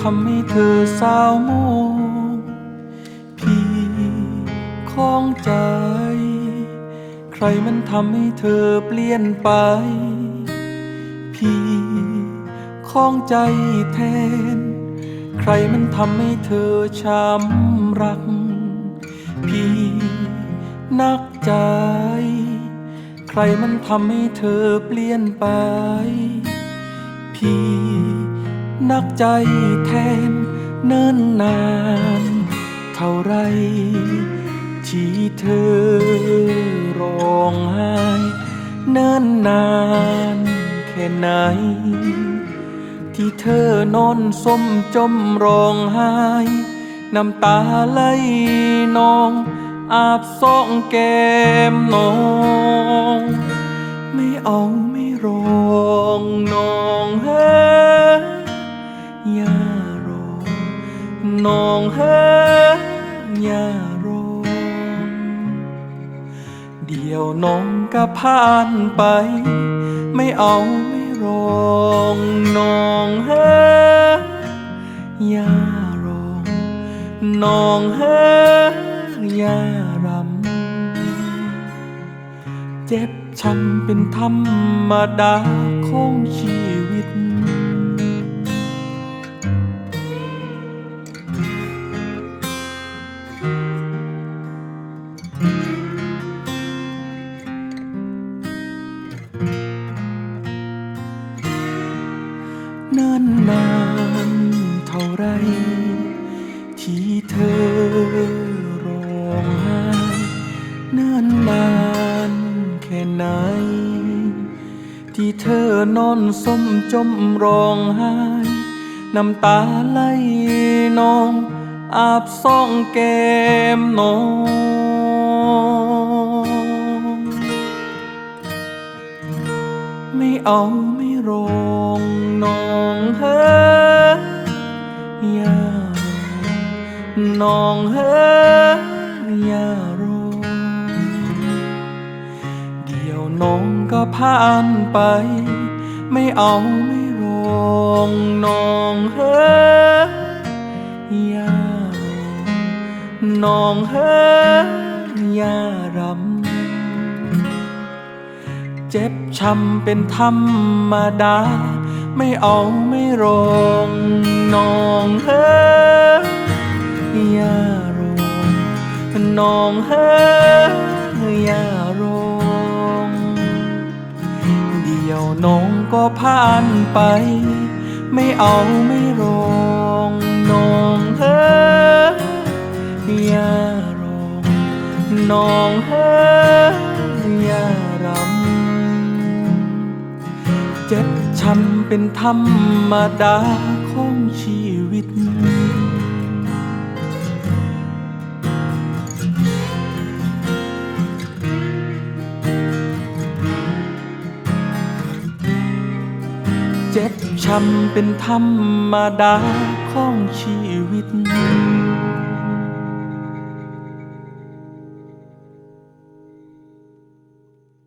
ทำให้เธอสาวโมงพี่ของใจ ใครมันทำให้เธอเปลี่ยนไป พี่ของใจแทน ใครมันทำให้เธอช้ำรัก พี่นักใจ ใครมันทำให้เธอเปลี่ยนไป พี่นักใจ แทนเนิ่นนาน เท่าไร ที่เธอร้องไห้เนิ่นนานแค่ไหน ที่เธอนอนส้มจมร้องไห้ น้ำตาไหลนอง อาบสองแก้มน้อง ไม่เอาไม่ร้องน้อง ยวน้องก็ผ่านไป ไม่เอาไม่ร้องนองเฮ้ยอย่ารองนองเฮ้อย่ารำ เจ็บช้ำเป็นธรรมดาของชี ร้องไห้นิ่นนานแค่ไหน ที่เธอนอนส้มจมร้องไห้ น้ำตาไหลนอง อาบสองแก้มน้องไม่เอาไม่ร้องน้องเฮ้ยอย่า น้องเฮ้ยอย่าร้องเดี๋ยวน้องก็ผ่านไป ไม่เอาไม่ร้องน้องเฮ้ยอย่ารอน้องเฮ้ยอย่ารำ เจ็บช้ำเป็นธรรมดา ไม่เอาไม่ร้องน้องเฮ้ย นองเฮ้ยอยาร้องเดี๋ยวน้องก็ผ่านไป ไม่เอาไม่ร้องน้องเฮ้ยอยาร้องน้องเฮ้ยอยารำเจ็บช้ำเป็นธรรมดา เจ็บช้ำเป็นธรรมดาของชีวิต